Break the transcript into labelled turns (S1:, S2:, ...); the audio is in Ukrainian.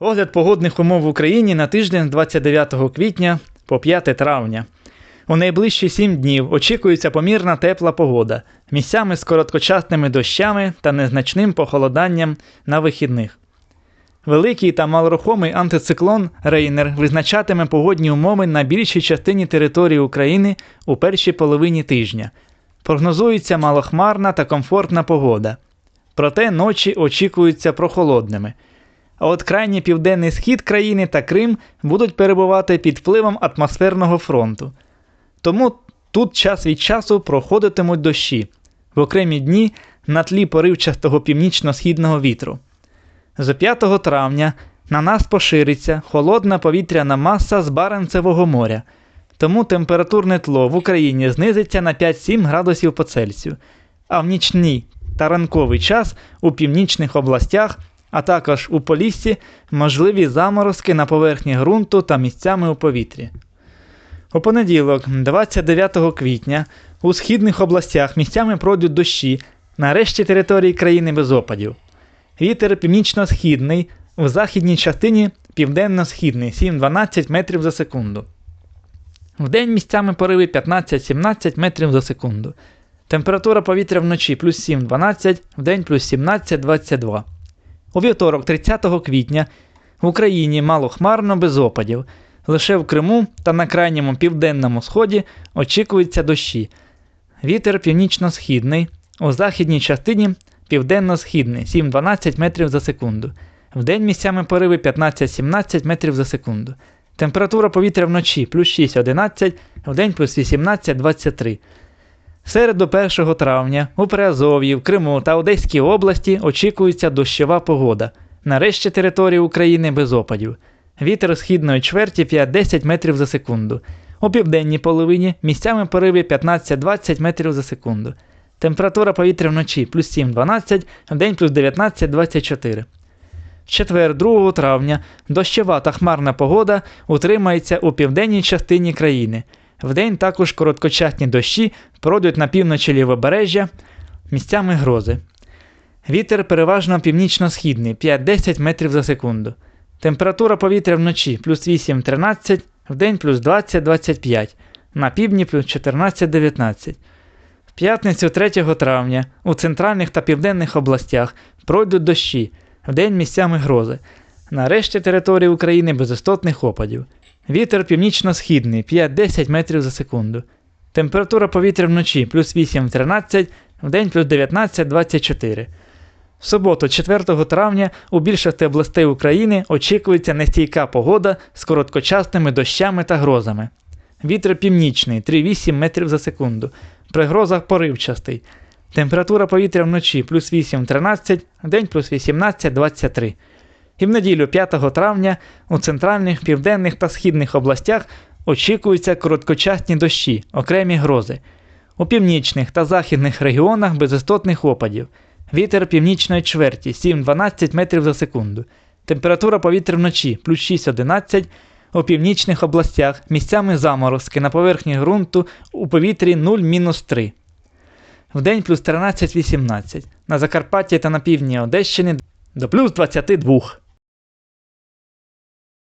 S1: Огляд погодних умов в Україні на тиждень з 29 квітня по 5 травня. У найближчі 7 днів очікується помірна тепла погода, місцями з короткочасними дощами та незначним похолоданням на вихідних. Великий та малорухомий антициклон Рейнер визначатиме погодні умови на більшій частині території України у першій половині тижня. Прогнозується малохмарна та комфортна погода. Проте ночі очікуються прохолодними. А от крайній південний схід країни та Крим будуть перебувати під впливом атмосферного фронту. Тому тут час від часу проходитимуть дощі в окремі дні на тлі поривчастого північно-східного вітру. З 5 травня на нас пошириться холодна повітряна маса з Баренцевого моря, тому температурне тло в Україні знизиться на 5-7 градусів по Цельсію, а в нічний та ранковий час у північних областях, а також у Поліссі можливі заморозки на поверхні ґрунту та місцями у повітрі. У понеділок, 29 квітня, у східних областях місцями пройдуть дощі, на решті території країни без опадів. Вітер північно-східний, в західній частині південно-східний 7-12 метрів за секунду. Вдень місцями пориви 15-17 метрів за секунду. Температура повітря вночі плюс 7-12, вдень плюс 17-22. У вівторок, 30 квітня, в Україні мало хмарно без опадів. Лише в Криму та на крайньому південному сході очікуються дощі. Вітер північно-східний, у західній частині південно-східний 7-12 метрів за секунду. Вдень місцями пориви 15-17 метрів за секунду. Температура повітря вночі плюс 6-11, вдень плюс 18-23. В Середу 1 травня у Приазов'ї, в Криму та Одеській області очікується дощова погода. Нарешті території України без опадів. Вітер східної чверті 5-10 метрів за секунду. У південній половині місцями пориви 15-20 метрів за секунду. Температура повітря вночі плюс 7-12, вдень плюс 19-24. В четвер, 2 травня, дощова та хмарна погода утримається у південній частині країни. Вдень також короткочасні дощі пройдуть на півночі лівобережжя, місцями грози. Вітер переважно північно-східний 5-10 метрів за секунду. Температура повітря вночі плюс 8-13, вдень плюс 20-25, на півдні плюс 14-19. В п'ятницю 3 травня у центральних та південних областях пройдуть дощі, вдень місцями грози. На решті території України без істотних опадів. Вітер північно-східний 5-10 метрів за секунду. Температура повітря вночі плюс 8-13, вдень плюс 19-24. В суботу, 4 травня, у більшості областей України очікується нестійка погода з короткочасними дощами та грозами. Вітер північний 3,8 метрів за секунду. При грозах поривчастий. Температура повітря вночі плюс 8-13, вдень плюс 18-23. І в неділю 5 травня у центральних, південних та східних областях очікуються короткочасні дощі, окремі грози. У північних та західних регіонах без істотних опадів. Вітер північної чверті 7-12 метрів за секунду. Температура повітря вночі плюс 6-11, у північних областях місцями заморозки на поверхні ґрунту у повітрі 0-3. Вдень плюс 13-18. На Закарпатті та на півдні Одещини до плюс 22.